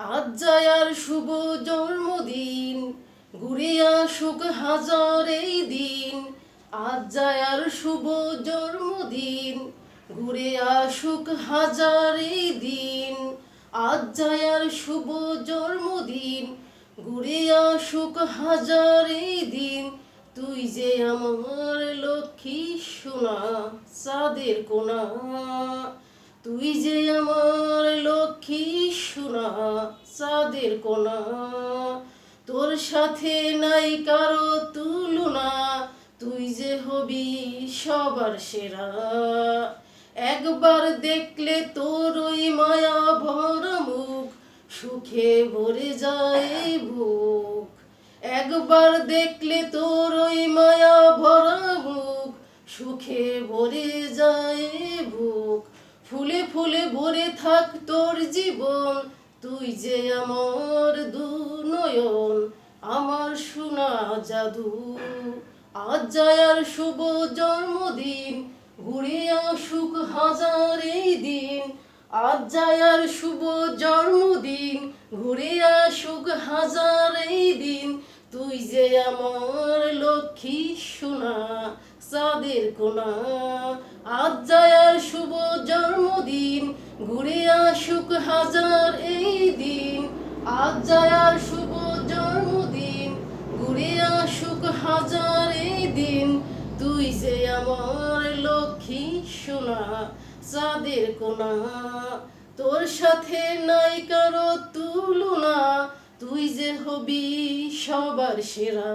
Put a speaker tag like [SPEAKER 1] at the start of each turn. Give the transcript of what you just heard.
[SPEAKER 1] আজ যায় শুভ জন্মদিন ঘুরে আসুক হাজার এই দিন। আজ যায় শুভ জন্মদিন ঘুরে আসুক হাজার এই দিন। আজ যায় শুভ জন্মদিন ঘুরে আসুক হাজার এই দিন। তুই যে আমার লক্ষ্মী সোনা, চাঁদের কোনা। তুই যে আমার লক্ষ্মী সোনা, চাঁদের কোনা, তোর সাথে নাই কারও তুলনা, তুই যে হবি সবার সেরা। একবার দেখলে তোর ওই মায়া ভরা মুখ, সুখে ভরে যায় বুক। একবার দেখলে তোর ওই মায়া ভরা মুখ, সুখে ভরে যায় বুক। ফুলে ভরে থাক তোর জীবন, তুই যে আমার দু নয়ন আমার সোনা জাদু। আজ যায় আর শুভ জন্মদিন, ঘুরে আসুক হাজার এই দিন। আজ যায় আর শুভ জন্মদিন, ঘুরে আসুক হাজার এই দিন। তুই যে আমার লক্ষ্মী সোনা। চাঁদের কোনা আজ যায় আর শুভ জন্মদিন, ঘুরে আসুক হাজার এই দিন। আজ যায় আর শুভ জন্মদিন, ঘুরে আসুক হাজার এই দিন। তুই যে আমার লক্ষ্মী সোনা, চাঁদের কোনা তোর সাথে নাই কারও তুলনা, তুই যে হবি সবার সেরা।